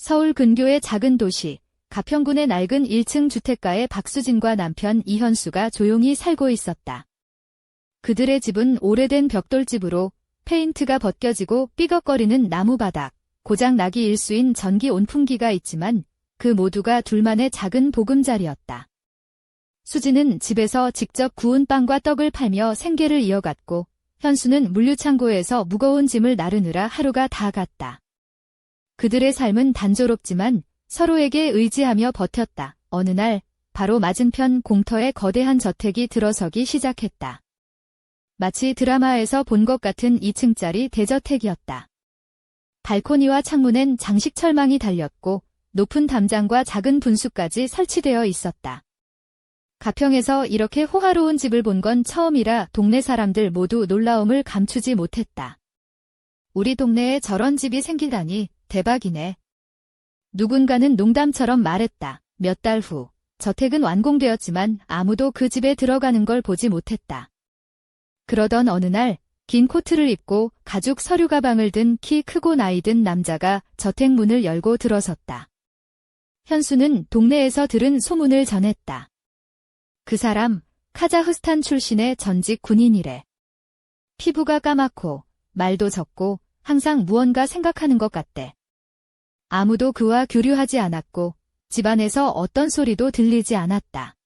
서울 근교의 작은 도시, 가평군의 낡은 1층 주택가에 박수진과 남편 이현수가 조용히 살고 있었다. 그들의 집은 오래된 벽돌집으로 페인트가 벗겨지고 삐걱거리는 나무바닥, 고장 나기 일수인 전기 온풍기가 있지만 그 모두가 둘만의 작은 보금자리였다. 수지는 집에서 직접 구운 빵과 떡을 팔며 생계를 이어갔고 현수는 물류창고에서 무거운 짐을 나르느라 하루가 다 갔다. 그들의 삶은 단조롭지만 서로에게 의지하며 버텼다. 어느 날 바로 맞은편 공터에 거대한 저택이 들어서기 시작했다. 마치 드라마에서 본 것 같은 2층짜리 대저택이었다. 발코니와 창문엔 장식 철망이 달렸고 높은 담장과 작은 분수까지 설치되어 있었다. 가평에서 이렇게 호화로운 집을 본 건 처음이라 동네 사람들 모두 놀라움을 감추지 못했다. 우리 동네에 저런 집이 생기다니 대박이네. 누군가는 농담처럼 말했다. 몇 달 후, 저택은 완공되었지만 아무도 그 집에 들어가는 걸 보지 못했다. 그러던 어느 날, 긴 코트를 입고 가죽 서류 가방을 든 키 크고 나이 든 남자가 저택 문을 열고 들어섰다. 현수는 동네에서 들은 소문을 전했다. 그 사람, 카자흐스탄 출신의 전직 군인이래. 피부가 까맣고, 말도 적고, 항상 무언가 생각하는 것 같대. 아무도 그와 교류하지 않았고, 집안에서 어떤 소리도 들리지 않았다.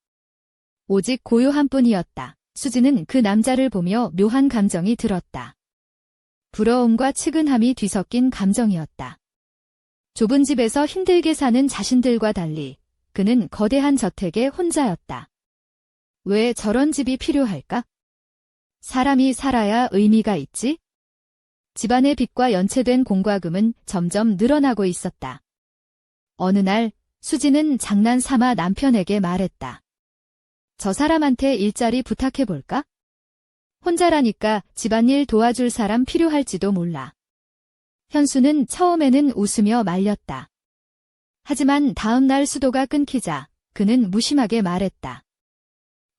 오직 고요한 뿐이었다. 수지는 그 남자를 보며 묘한 감정이 들었다. 부러움과 측은함이 뒤섞인 감정이었다. 좁은 집에서 힘들게 사는 자신들과 달리 그는 거대한 저택에 혼자였다. 왜 저런 집이 필요할까? 사람이 살아야 의미가 있지? 집안의 빚과 연체된 공과금은 점점 늘어나고 있었다. 어느 날 수지는 장난 삼아 남편에게 말했다. 저 사람한테 일자리 부탁해볼까? 혼자라니까 집안일 도와줄 사람 필요할지도 몰라. 현수는 처음에는 웃으며 말렸다. 하지만 다음날 수도가 끊기자 그는 무심하게 말했다.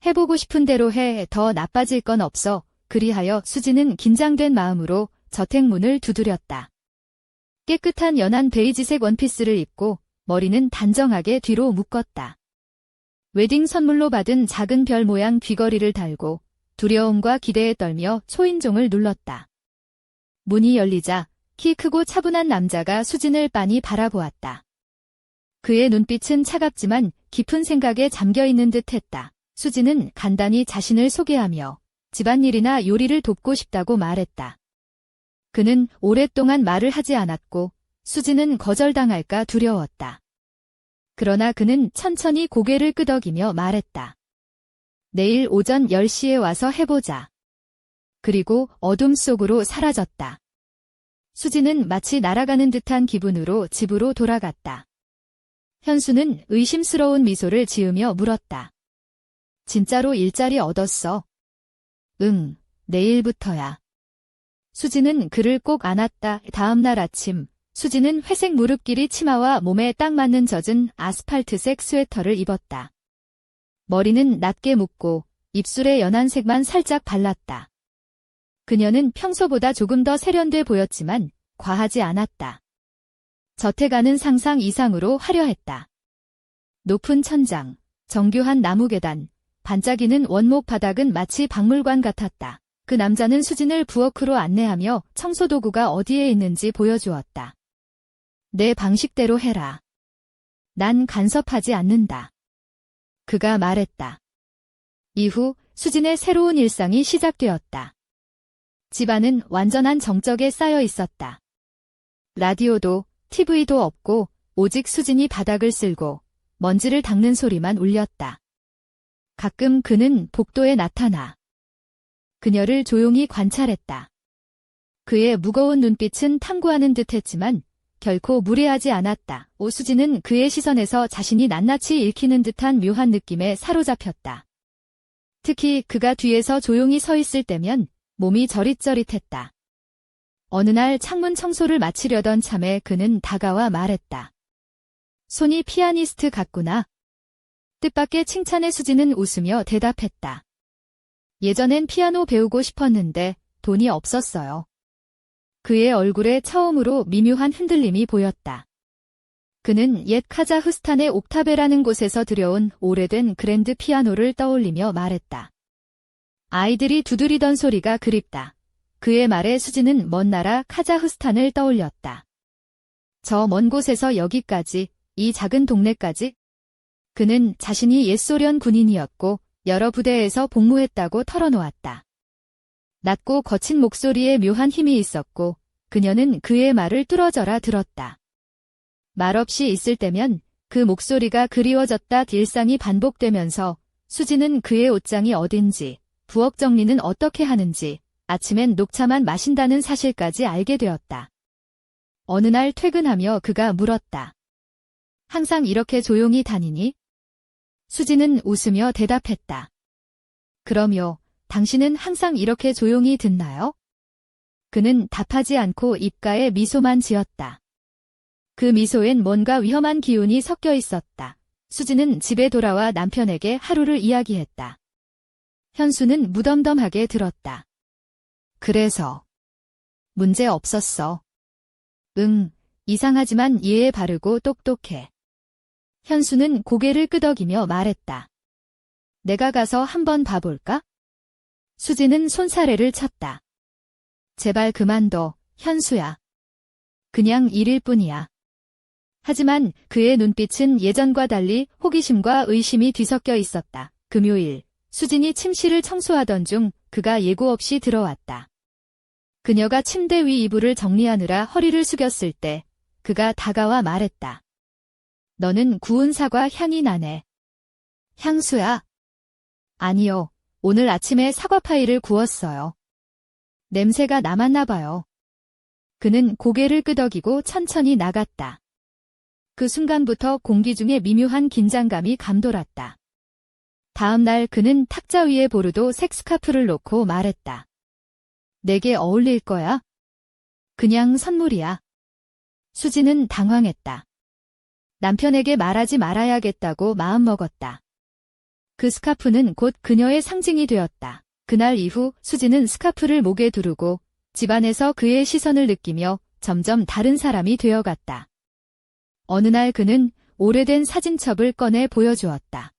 해보고 싶은 대로 해 더 나빠질 건 없어. 그리하여 수지는 긴장된 마음으로 저택 문을 두드렸다. 깨끗한 연한 베이지색 원피스를 입고 머리는 단정하게 뒤로 묶었다. 웨딩 선물로 받은 작은 별 모양 귀걸이를 달고 두려움과 기대에 떨며 초인종을 눌렀다. 문이 열리자 키 크고 차분한 남자가 수진을 빤히 바라보았다. 그의 눈빛은 차갑지만 깊은 생각에 잠겨 있는 듯 했다. 수진은 간단히 자신을 소개하며 집안일이나 요리를 돕고 싶다고 말했다. 그는 오랫동안 말을 하지 않았고 수지는 거절당할까 두려웠다. 그러나 그는 천천히 고개를 끄덕이며 말했다. 내일 오전 10시에 와서 해보자. 그리고 어둠 속으로 사라졌다. 수지는 마치 날아가는 듯한 기분으로 집으로 돌아갔다. 현수는 의심스러운 미소를 지으며 물었다. 진짜로 일자리 얻었어. 응, 내일부터야. 수지는 그를 꼭 안았다. 다음날 아침, 수지는 회색 무릎길이 치마와 몸에 딱 맞는 젖은 아스팔트색 스웨터를 입었다. 머리는 낮게 묶고 입술에 연한 색만 살짝 발랐다. 그녀는 평소보다 조금 더 세련돼 보였지만 과하지 않았다. 저택가는 상상 이상으로 화려했다. 높은 천장, 정교한 나무 계단, 반짝이는 원목 바닥은 마치 박물관 같았다. 그 남자는 수진을 부엌으로 안내하며 청소도구가 어디에 있는지 보여주었다. 내 방식대로 해라. 난 간섭하지 않는다. 그가 말했다. 이후 수진의 새로운 일상이 시작되었다. 집안은 완전한 정적에 쌓여 있었다. 라디오도 TV도 없고 오직 수진이 바닥을 쓸고 먼지를 닦는 소리만 울렸다. 가끔 그는 복도에 나타나 그녀를 조용히 관찰했다. 그의 무거운 눈빛은 탐구하는 듯 했지만 결코 무례하지 않았다. 오수진은 그의 시선에서 자신이 낱낱이 읽히는 듯한 묘한 느낌에 사로잡혔다. 특히 그가 뒤에서 조용히 서 있을 때면 몸이 저릿저릿했다. 어느 날 창문 청소를 마치려던 참에 그는 다가와 말했다. 손이 피아니스트 같구나. 뜻밖의 칭찬에 수지는 웃으며 대답했다. 예전엔 피아노 배우고 싶었는데 돈이 없었어요. 그의 얼굴에 처음으로 미묘한 흔들림이 보였다. 그는 옛 카자흐스탄의 옥타베라는 곳에서 들여온 오래된 그랜드 피아노를 떠올리며 말했다. 아이들이 두드리던 소리가 그립다. 그의 말에 수지는 먼 나라 카자흐스탄을 떠올렸다. 저 먼 곳에서 여기까지, 이 작은 동네까지? 그는 자신이 옛 소련 군인이었고 여러 부대에서 복무했다고 털어놓았다. 낮고 거친 목소리에 묘한 힘이 있었고 그녀는 그의 말을 뚫어져라 들었다. 말없이 있을 때면 그 목소리가 그리워졌다 일상이 반복되면서 수지는 그의 옷장이 어딘지, 부엌 정리는 어떻게 하는지, 아침엔 녹차만 마신다는 사실까지 알게 되었다. 어느 날 퇴근하며 그가 물었다. 항상 이렇게 조용히 다니니? 수지는 웃으며 대답했다. 그럼요, 당신은 항상 이렇게 조용히 듣나요? 그는 답하지 않고 입가에 미소만 지었다. 그 미소엔 뭔가 위험한 기운이 섞여 있었다. 수지는 집에 돌아와 남편에게 하루를 이야기했다. 현수는 무덤덤하게 들었다. 그래서 문제 없었어. 응, 이상하지만 이해 바르고 똑똑해. 현수는 고개를 끄덕이며 말했다. 내가 가서 한번 봐볼까? 수지는 손사래를 쳤다. 제발 그만둬, 현수야. 그냥 일일 뿐이야. 하지만 그의 눈빛은 예전과 달리 호기심과 의심이 뒤섞여 있었다. 금요일, 수진이 침실을 청소하던 중 그가 예고 없이 들어왔다. 그녀가 침대 위 이불을 정리하느라 허리를 숙였을 때 그가 다가와 말했다. 너는 구운 사과 향이 나네. 향수야. 아니요. 오늘 아침에 사과 파이를 구웠어요. 냄새가 남았나 봐요. 그는 고개를 끄덕이고 천천히 나갔다. 그 순간부터 공기 중에 미묘한 긴장감이 감돌았다. 다음 날 그는 탁자 위에 보르도 색스카프를 놓고 말했다. 내게 어울릴 거야? 그냥 선물이야. 수지는 당황했다. 남편에게 말하지 말아야겠다고 마음먹었다. 그 스카프는 곧 그녀의 상징이 되었다. 그날 이후 수지는 스카프를 목에 두르고 집안에서 그의 시선을 느끼며 점점 다른 사람이 되어갔다. 어느 날 그는 오래된 사진첩을 꺼내 보여주었다.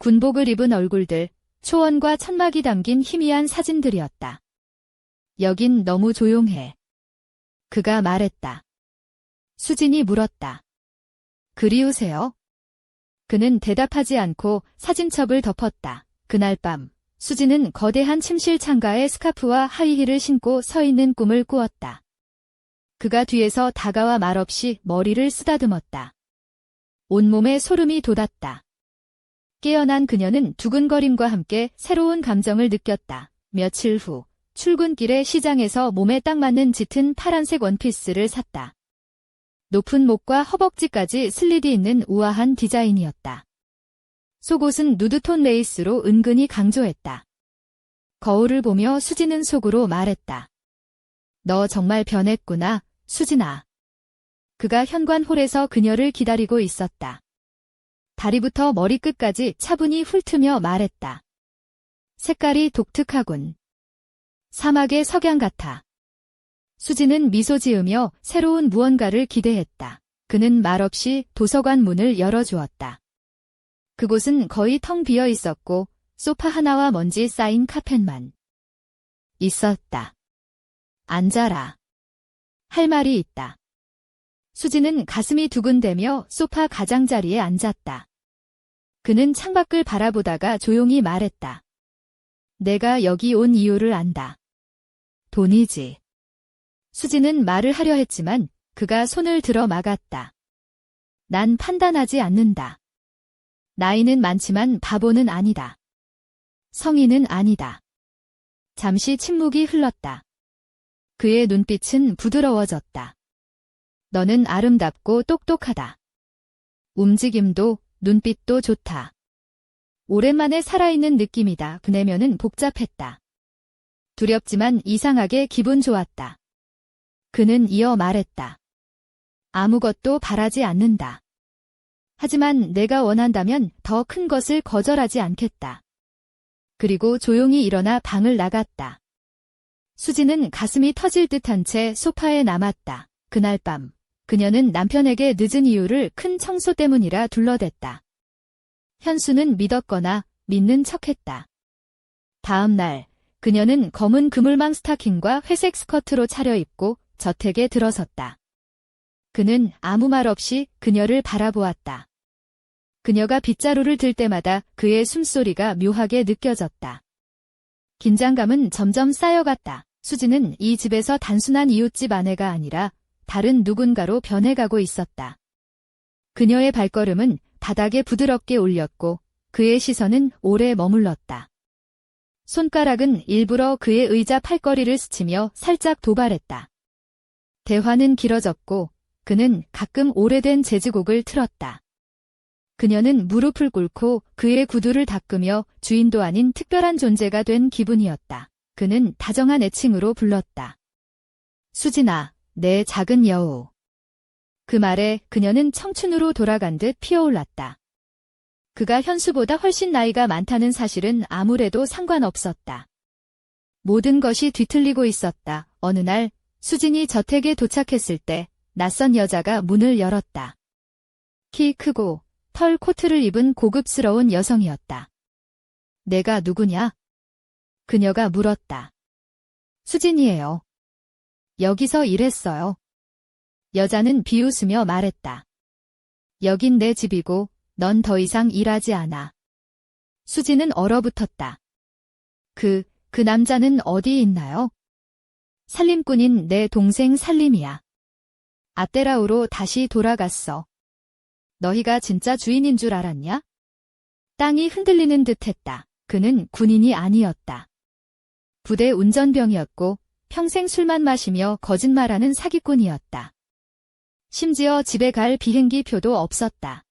군복을 입은 얼굴들, 초원과 천막이 담긴 희미한 사진들이었다. 여긴 너무 조용해. 그가 말했다. 수진이 물었다. 그리우세요? 그는 대답하지 않고 사진첩을 덮었다. 그날 밤, 수지는 거대한 침실 창가에 스카프와 하이힐을 신고 서 있는 꿈을 꾸었다. 그가 뒤에서 다가와 말없이 머리를 쓰다듬었다. 온몸에 소름이 돋았다. 깨어난 그녀는 두근거림과 함께 새로운 감정을 느꼈다. 며칠 후, 출근길에 시장에서 몸에 딱 맞는 짙은 파란색 원피스를 샀다. 높은 목과 허벅지까지 슬릿이 있는 우아한 디자인이었다. 속옷은 누드톤 레이스로 은근히 강조했다. 거울을 보며 수지는 속으로 말했다. 너 정말 변했구나, 수진아. 그가 현관홀에서 그녀를 기다리고 있었다. 다리부터 머리끝까지 차분히 훑으며 말했다. 색깔이 독특하군. 사막의 석양 같아. 수지는 미소 지으며 새로운 무언가를 기대했다. 그는 말없이 도서관 문을 열어주었다. 그곳은 거의 텅 비어 있었고 소파 하나와 먼지 쌓인 카펫만 있었다. 앉아라. 할 말이 있다. 수지는 가슴이 두근대며 소파 가장자리에 앉았다. 그는 창밖을 바라보다가 조용히 말했다. 내가 여기 온 이유를 안다. 돈이지. 수지는 말을 하려 했지만 그가 손을 들어 막았다. 난 판단하지 않는다. 나이는 많지만 바보는 아니다. 성인은 아니다. 잠시 침묵이 흘렀다. 그의 눈빛은 부드러워졌다. 너는 아름답고 똑똑하다. 움직임도 눈빛도 좋다. 오랜만에 살아있는 느낌이다. 그 내면은 복잡했다. 두렵지만 이상하게 기분 좋았다. 그는 이어 말했다. 아무것도 바라지 않는다. 하지만 내가 원한다면 더 큰 것을 거절하지 않겠다. 그리고 조용히 일어나 방을 나갔다. 수지는 가슴이 터질 듯한 채 소파에 남았다. 그날 밤 그녀는 남편에게 늦은 이유를 큰 청소 때문이라 둘러댔다. 현수는 믿었거나 믿는 척했다. 다음 날, 그녀는 검은 그물망 스타킹과 회색 스커트로 차려입고 저택에 들어섰다. 그는 아무 말 없이 그녀를 바라보았다. 그녀가 빗자루를 들 때마다 그의 숨소리가 묘하게 느껴졌다. 긴장감은 점점 쌓여갔다. 수지는 이 집에서 단순한 이웃집 아내가 아니라 다른 누군가로 변해가고 있었다. 그녀의 발걸음은 바닥에 부드럽게 올렸고 그의 시선은 오래 머물렀다. 손가락은 일부러 그의 의자 팔걸이를 스치며 살짝 도발했다. 대화는 길어졌고 그는 가끔 오래된 재즈곡을 틀었다. 그녀는 무릎을 꿇고 그의 구두를 닦으며 주인도 아닌 특별한 존재가 된 기분이었다. 그는 다정한 애칭으로 불렀다. 수진아, 내 작은 여우. 그 말에 그녀는 청춘으로 돌아간 듯 피어올랐다. 그가 현수보다 훨씬 나이가 많다는 사실은 아무래도 상관없었다. 모든 것이 뒤틀리고 있었다. 어느 날 수진이 저택에 도착했을 때 낯선 여자가 문을 열었다. 키 크고 털 코트를 입은 고급스러운 여성이었다. 내가 누구냐? 그녀가 물었다. 수진이에요. 여기서 일했어요. 여자는 비웃으며 말했다. 여긴 내 집이고 넌 더 이상 일하지 않아. 수지는 얼어붙었다. 그, 그 남자는 어디 있나요? 살림꾼인 내 동생 살림이야. 아떼라우로 다시 돌아갔어. 너희가 진짜 주인인 줄 알았냐? 땅이 흔들리는 듯 했다. 그는 군인이 아니었다. 부대 운전병이었고 평생 술만 마시며 거짓말하는 사기꾼이었다. 심지어 집에 갈 비행기 표도 없었다.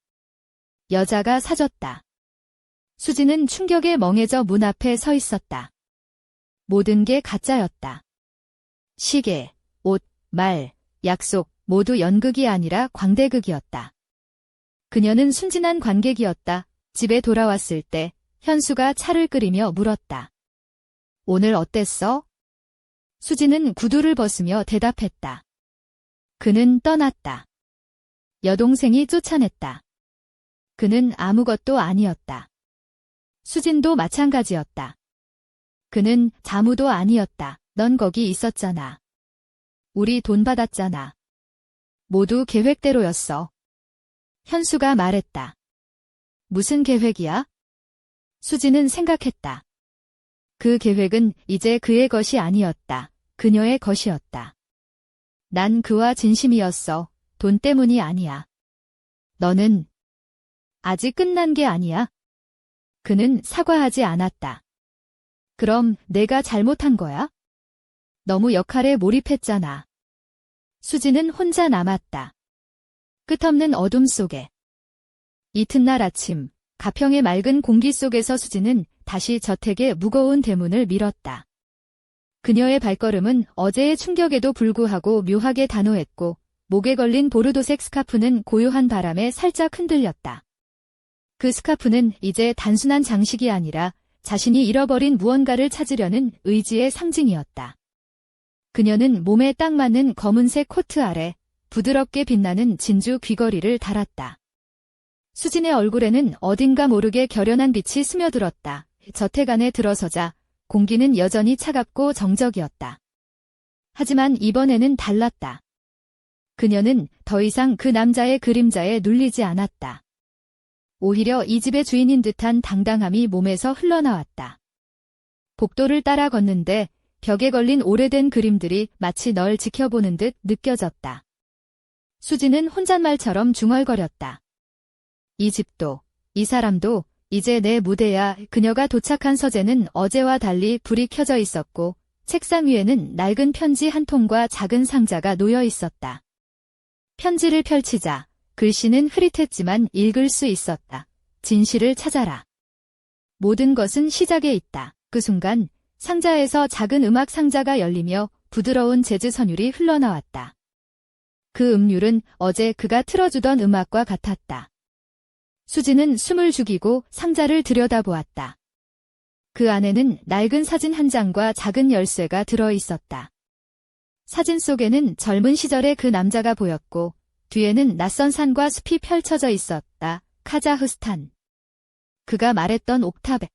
여자가 사줬다. 수지는 충격에 멍해져 문 앞에 서 있었다. 모든 게 가짜였다. 시계, 옷, 말, 약속, 모두 연극이 아니라 광대극이었다. 그녀는 순진한 관객이었다. 집에 돌아왔을 때 현수가 차를 끓이며 물었다. 오늘 어땠어? 수지는 구두를 벗으며 대답했다. 그는 떠났다. 여동생이 쫓아냈다. 그는 아무것도 아니었다. 수진도 마찬가지였다. 그는 자무도 아니었다. 넌 거기 있었잖아. 우리 돈 받았잖아. 모두 계획대로였어. 현수가 말했다. 무슨 계획이야? 수지는 생각했다. 그 계획은 이제 그의 것이 아니었다. 그녀의 것이었다. 난 그와 진심이었어. 돈 때문이 아니야. 너는 아직 끝난 게 아니야. 그는 사과하지 않았다. 그럼 내가 잘못한 거야? 너무 역할에 몰입했잖아. 수지는 혼자 남았다. 끝없는 어둠 속에. 이튿날 아침, 가평의 맑은 공기 속에서 수지는 다시 저택의 무거운 대문을 밀었다. 그녀의 발걸음은 어제의 충격에도 불구하고 묘하게 단호했고, 목에 걸린 보르도색 스카프는 고요한 바람에 살짝 흔들렸다. 그 스카프는 이제 단순한 장식이 아니라 자신이 잃어버린 무언가를 찾으려는 의지의 상징이었다. 그녀는 몸에 딱 맞는 검은색 코트 아래 부드럽게 빛나는 진주 귀걸이를 달았다. 수진의 얼굴에는 어딘가 모르게 결연한 빛이 스며들었다. 저택 안에 들어서자 공기는 여전히 차갑고 정적이었다. 하지만 이번에는 달랐다. 그녀는 더 이상 그 남자의 그림자에 눌리지 않았다. 오히려 이 집의 주인인 듯한 당당함이 몸에서 흘러나왔다. 복도를 따라 걷는데 벽에 걸린 오래된 그림들이 마치 널 지켜보는 듯 느껴졌다. 수지는 혼잣말처럼 중얼거렸다. 이 집도, 이 사람도 이제 내 무대야. 그녀가 도착한 서재는 어제와 달리 불이 켜져 있었고 책상 위에는 낡은 편지 한 통과 작은 상자가 놓여 있었다. 편지를 펼치자 글씨는 흐릿했지만 읽을 수 있었다. 진실을 찾아라. 모든 것은 시작에 있다. 그 순간 상자에서 작은 음악 상자가 열리며 부드러운 재즈 선율이 흘러나왔다. 그 음률은 어제 그가 틀어주던 음악과 같았다. 수지는 숨을 죽이고 상자를 들여다보았다. 그 안에는 낡은 사진 한 장과 작은 열쇠가 들어 있었다. 사진 속에는 젊은 시절의 그 남자가 보였고 뒤에는 낯선 산과 숲이 펼쳐져 있었다. 카자흐스탄. 그가 말했던 옥탑에.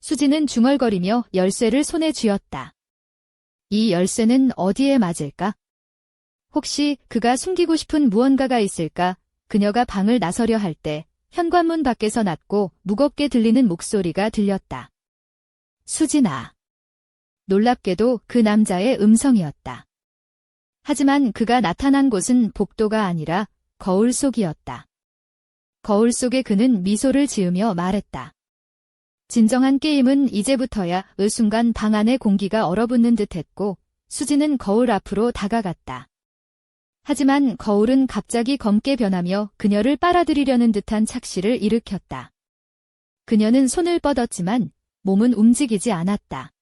수지는 중얼거리며 열쇠를 손에 쥐었다. 이 열쇠는 어디에 맞을까? 혹시 그가 숨기고 싶은 무언가가 있을까? 그녀가 방을 나서려 할 때 현관문 밖에서 낮고 무겁게 들리는 목소리가 들렸다. 수진아. 놀랍게도 그 남자의 음성이었다. 하지만 그가 나타난 곳은 복도가 아니라 거울 속이었다. 거울 속에 그는 미소를 지으며 말했다. 진정한 게임은 이제부터야 의 순간 방 안의 공기가 얼어붙는 듯 했고 수지는 거울 앞으로 다가갔다. 하지만 거울은 갑자기 검게 변하며 그녀를 빨아들이려는 듯한 착시를 일으켰다. 그녀는 손을 뻗었지만 몸은 움직이지 않았다.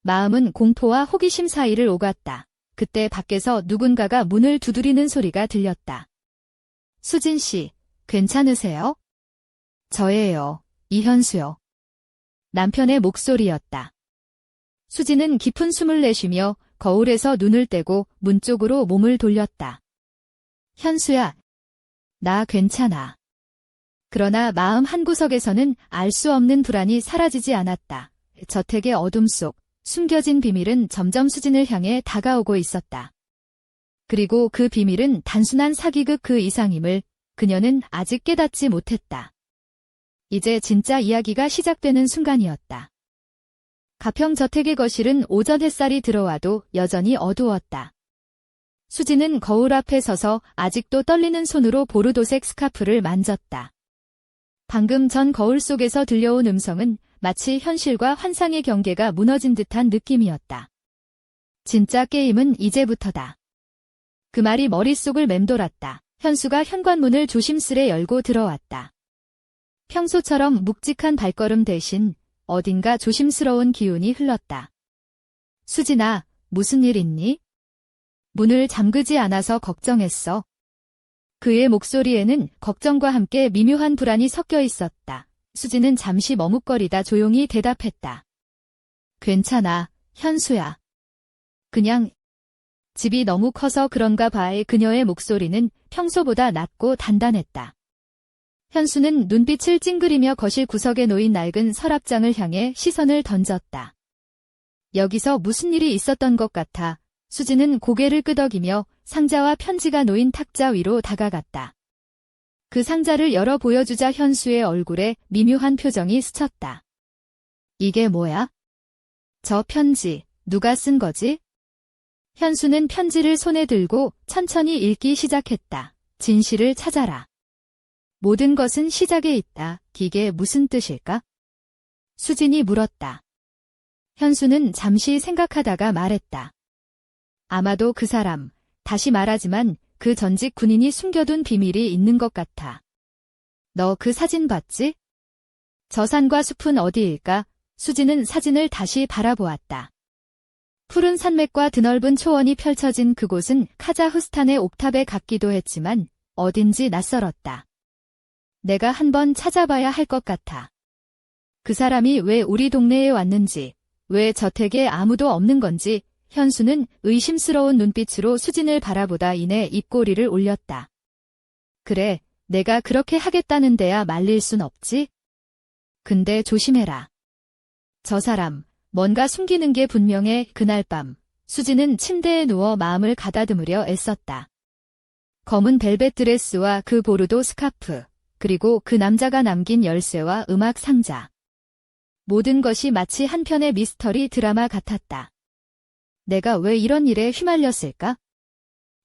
마음은 공포와 호기심 사이를 오갔다. 그때 밖에서 누군가가 문을 두드리는 소리가 들렸다. 수진 씨, 괜찮으세요? 저예요, 이현수요. 남편의 목소리였다. 수지는 깊은 숨을 내쉬며 거울에서 눈을 떼고 문 쪽으로 몸을 돌렸다. 현수야, 나 괜찮아. 그러나 마음 한구석에서는 알 수 없는 불안이 사라지지 않았다. 저택의 어둠 속 숨겨진 비밀은 점점 수진을 향해 다가오고 있었다. 그리고 그 비밀은 단순한 사기극 그 이상임을 그녀는 아직 깨닫지 못했다. 이제 진짜 이야기가 시작되는 순간이었다. 가평 저택의 거실은 오전 햇살이 들어와도 여전히 어두웠다. 수지는 거울 앞에 서서 아직도 떨리는 손으로 보르도색 스카프를 만졌다. 방금 전 거울 속에서 들려온 음성은 마치 현실과 환상의 경계가 무너진 듯한 느낌이었다. 진짜 게임은 이제부터다. 그 말이 머릿속을 맴돌았다. 현수가 현관문을 조심스레 열고 들어왔다. 평소처럼 묵직한 발걸음 대신 어딘가 조심스러운 기운이 흘렀다. 수진아, 무슨 일 있니? 문을 잠그지 않아서 걱정했어. 그의 목소리에는 걱정과 함께 미묘한 불안이 섞여 있었다. 수진은 잠시 머뭇거리다 조용히 대답했다. 괜찮아, 현수야. 그냥 집이 너무 커서 그런가 봐의 그녀의 목소리는 평소보다 낮고 단단했다. 현수는 눈빛을 찡그리며 거실 구석에 놓인 낡은 서랍장을 향해 시선을 던졌다. 여기서 무슨 일이 있었던 것 같아 수지는 고개를 끄덕이며 상자와 편지가 놓인 탁자 위로 다가갔다. 그 상자를 열어 보여주자 현수의 얼굴에 미묘한 표정이 스쳤다. 이게 뭐야? 저 편지, 누가 쓴 거지? 현수는 편지를 손에 들고 천천히 읽기 시작했다. 진실을 찾아라. 모든 것은 시작에 있다. 이게 무슨 뜻일까? 수진이 물었다. 현수는 잠시 생각하다가 말했다. 아마도 그 사람, 다시 말하지만 그 전직 군인이 숨겨둔 비밀이 있는 것 같아. 너 그 사진 봤지? 저 산과 숲은 어디일까? 수지는 사진을 다시 바라보았다. 푸른 산맥과 드넓은 초원이 펼쳐진 그곳은 카자흐스탄의 옥탑에 같기도 했지만 어딘지 낯설었다. 내가 한번 찾아봐야 할 것 같아. 그 사람이 왜 우리 동네에 왔는지, 왜 저택에 아무도 없는 건지, 현수는 의심스러운 눈빛으로 수진을 바라보다 이내 입꼬리를 올렸다. 그래, 내가 그렇게 하겠다는 데야 말릴 순 없지? 근데 조심해라. 저 사람, 뭔가 숨기는 게 분명해 그날 밤, 수진은 침대에 누워 마음을 가다듬으려 애썼다. 검은 벨벳 드레스와 그 보르도 스카프, 그리고 그 남자가 남긴 열쇠와 음악 상자. 모든 것이 마치 한 편의 미스터리 드라마 같았다. 내가 왜 이런 일에 휘말렸을까?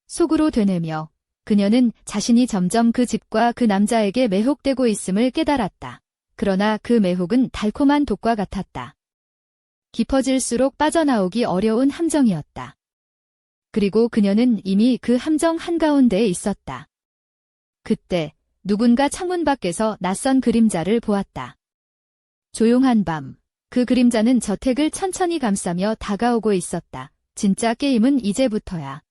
속으로 되뇌며 그녀는 자신이 점점 그 집과 그 남자에게 매혹되고 있음을 깨달았다. 그러나 그 매혹은 달콤한 독과 같았다. 깊어질수록 빠져나오기 어려운 함정이었다. 그리고 그녀는 이미 그 함정 한가운데에 있었다. 그때 누군가 창문 밖에서 낯선 그림자를 보았다. 조용한 밤, 그 그림자는 저택을 천천히 감싸며 다가오고 있었다. 진짜 게임은 이제부터야.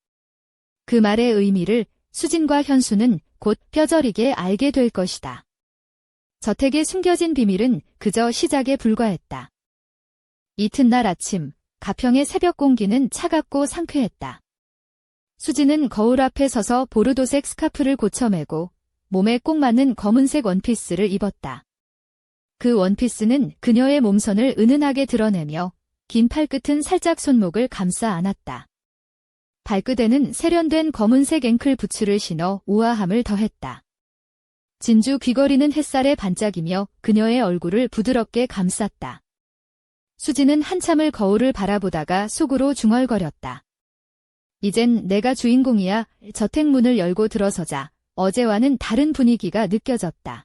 그 말의 의미를 수진과 현수는 곧 뼈저리게 알게 될 것이다. 저택에 숨겨진 비밀은 그저 시작에 불과했다. 이튿날 아침, 가평의 새벽 공기는 차갑고 상쾌했다. 수지는 거울 앞에 서서 보르도색 스카프를 고쳐매고 몸에 꼭 맞는 검은색 원피스를 입었다. 그 원피스는 그녀의 몸선을 은은하게 드러내며 긴 팔끝은 살짝 손목을 감싸 안았다. 발끝에는 세련된 검은색 앵클 부츠를 신어 우아함을 더했다. 진주 귀걸이는 햇살에 반짝이며 그녀의 얼굴을 부드럽게 감쌌다. 수지는 한참을 거울을 바라보다가 속으로 중얼거렸다. 이젠 내가 주인공이야. 저택문을 열고 들어서자 어제와는 다른 분위기가 느껴졌다.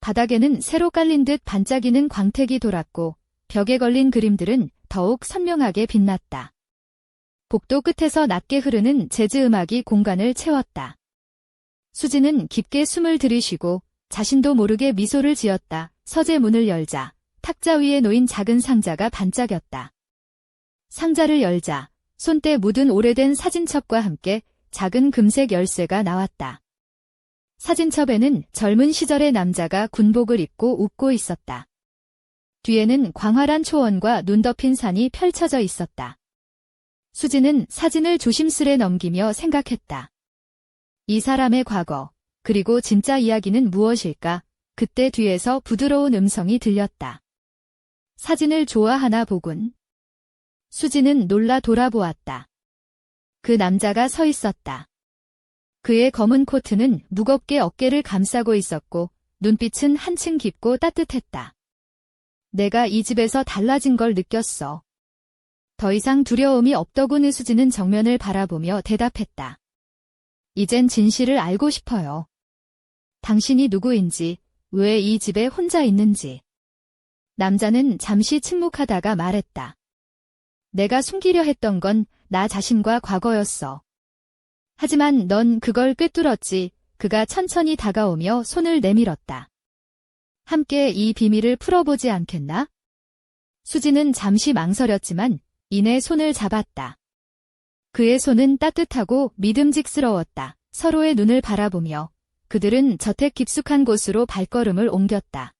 바닥에는 새로 깔린 듯 반짝이는 광택이 돌았고 벽에 걸린 그림들은 더욱 선명하게 빛났다. 복도 끝에서 낮게 흐르는 재즈 음악이 공간을 채웠다. 수지는 깊게 숨을 들이쉬고 자신도 모르게 미소를 지었다. 서재 문을 열자 탁자 위에 놓인 작은 상자가 반짝였다. 상자를 열자 손때 묻은 오래된 사진첩과 함께 작은 금색 열쇠가 나왔다. 사진첩에는 젊은 시절의 남자가 군복을 입고 웃고 있었다. 뒤에는 광활한 초원과 눈 덮인 산이 펼쳐져 있었다. 수지는 사진을 조심스레 넘기며 생각했다. 이 사람의 과거, 그리고 진짜 이야기는 무엇일까? 그때 뒤에서 부드러운 음성이 들렸다. 사진을 좋아하나 보군. 수지는 놀라 돌아보았다. 그 남자가 서 있었다. 그의 검은 코트는 무겁게 어깨를 감싸고 있었고 눈빛은 한층 깊고 따뜻했다. 내가 이 집에서 달라진 걸 느꼈어. 더 이상 두려움이 없더군 수지는 정면을 바라보며 대답했다. 이젠 진실을 알고 싶어요. 당신이 누구인지, 왜 이 집에 혼자 있는지. 남자는 잠시 침묵하다가 말했다. 내가 숨기려 했던 건 나 자신과 과거였어. 하지만 넌 그걸 꿰뚫었지. 그가 천천히 다가오며 손을 내밀었다. 함께 이 비밀을 풀어보지 않겠나? 수지는 잠시 망설였지만 이내 손을 잡았다. 그의 손은 따뜻하고 믿음직스러웠다. 서로의 눈을 바라보며 그들은 저택 깊숙한 곳으로 발걸음을 옮겼다.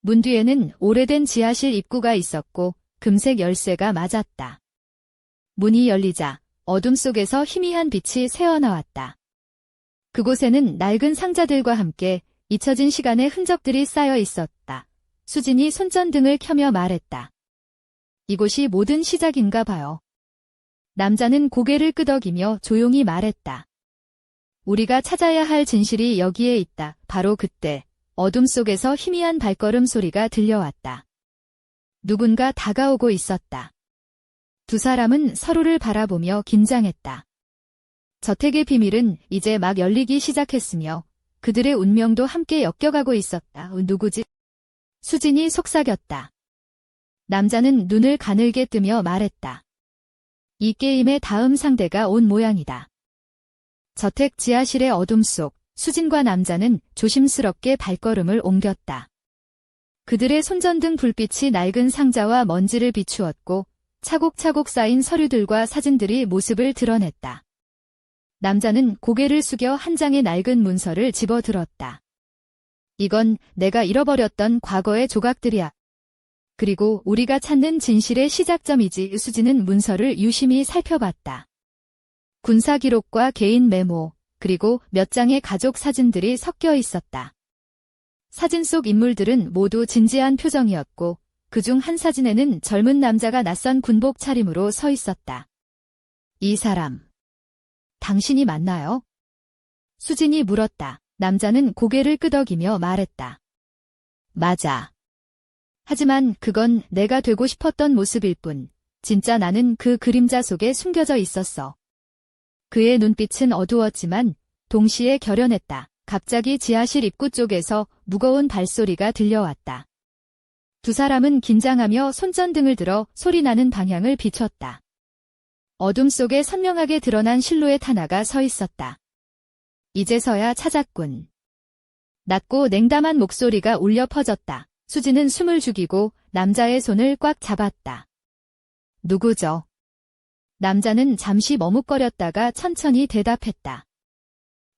문 뒤에는 오래된 지하실 입구가 있었고 금색 열쇠가 맞았다. 문이 열리자 어둠 속에서 희미한 빛이 새어나왔다. 그곳에는 낡은 상자들과 함께 잊혀진 시간의 흔적들이 쌓여 있었다. 수진이 손전등을 켜며 말했다. 이곳이 모든 시작인가 봐요. 남자는 고개를 끄덕이며 조용히 말했다. 우리가 찾아야 할 진실이 여기에 있다. 바로 그때 어둠 속에서 희미한 발걸음 소리가 들려왔다. 누군가 다가오고 있었다. 두 사람은 서로를 바라보며 긴장했다. 저택의 비밀은 이제 막 열리기 시작했으며 그들의 운명도 함께 엮여가고 있었다. 누구지? 수진이 속삭였다. 남자는 눈을 가늘게 뜨며 말했다. 이 게임의 다음 상대가 온 모양이다. 저택 지하실의 어둠 속 수진과 남자는 조심스럽게 발걸음을 옮겼다. 그들의 손전등 불빛이 낡은 상자와 먼지를 비추었고 차곡차곡 쌓인 서류들과 사진들이 모습을 드러냈다. 남자는 고개를 숙여 한 장의 낡은 문서를 집어들었다. 이건 내가 잃어버렸던 과거의 조각들이야. 그리고 우리가 찾는 진실의 시작점이지 수지는 문서를 유심히 살펴봤다. 군사 기록과 개인 메모, 그리고 몇 장의 가족 사진들이 섞여 있었다. 사진 속 인물들은 모두 진지한 표정이었고 그중 한 사진에는 젊은 남자가 낯선 군복 차림으로 서 있었다. 이 사람. 당신이 맞나요? 수진이 물었다. 남자는 고개를 끄덕이며 말했다. 맞아. 하지만 그건 내가 되고 싶었던 모습일 뿐, 진짜 나는 그 그림자 속에 숨겨져 있었어. 그의 눈빛은 어두웠지만 동시에 결연했다. 갑자기 지하실 입구 쪽에서 무거운 발소리가 들려왔다. 두 사람은 긴장하며 손전등을 들어 소리나는 방향을 비췄다. 어둠 속에 선명하게 드러난 실루엣 하나가 서 있었다. 이제서야 찾았군. 낮고 냉담한 목소리가 울려 퍼졌다. 수지는 숨을 죽이고 남자의 손을 꽉 잡았다. 누구죠? 남자는 잠시 머뭇거렸다가 천천히 대답했다.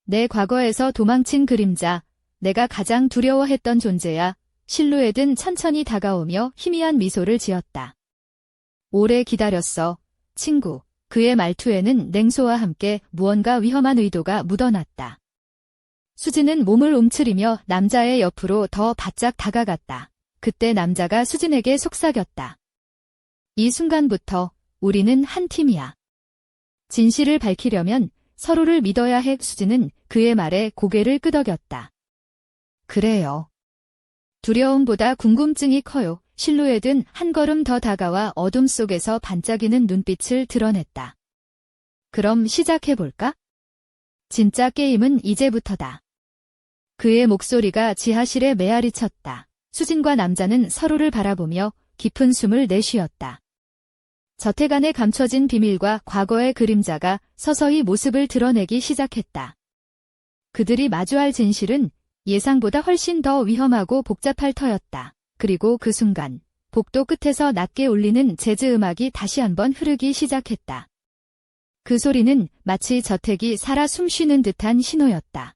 내 과거에서 도망친 그림자, 내가 가장 두려워했던 존재야. 실루엣은 천천히 다가오며 희미한 미소를 지었다. 오래 기다렸어, 친구. 그의 말투에는 냉소와 함께 무언가 위험한 의도가 묻어났다. 수진은 몸을 움츠리며 남자의 옆으로 더 바짝 다가갔다. 그때 남자가 수진에게 속삭였다. 이 순간부터 우리는 한 팀이야. 진실을 밝히려면 서로를 믿어야 해 수진은 그의 말에 고개를 끄덕였다. 그래요. 두려움보다 궁금증이 커요. 실루엣은 한 걸음 더 다가와 어둠 속에서 반짝이는 눈빛을 드러냈다. 그럼 시작해볼까? 진짜 게임은 이제부터다. 그의 목소리가 지하실에 메아리 쳤다. 수진과 남자는 서로를 바라보며 깊은 숨을 내쉬었다. 저택 안에 감춰진 비밀과 과거의 그림자가 서서히 모습을 드러내기 시작했다. 그들이 마주할 진실은 예상보다 훨씬 더 위험하고 복잡할 터였다. 그리고 그 순간 복도 끝에서 낮게 울리는 재즈 음악이 다시 한번 흐르기 시작했다. 그 소리는 마치 저택이 살아 숨쉬는 듯한 신호였다.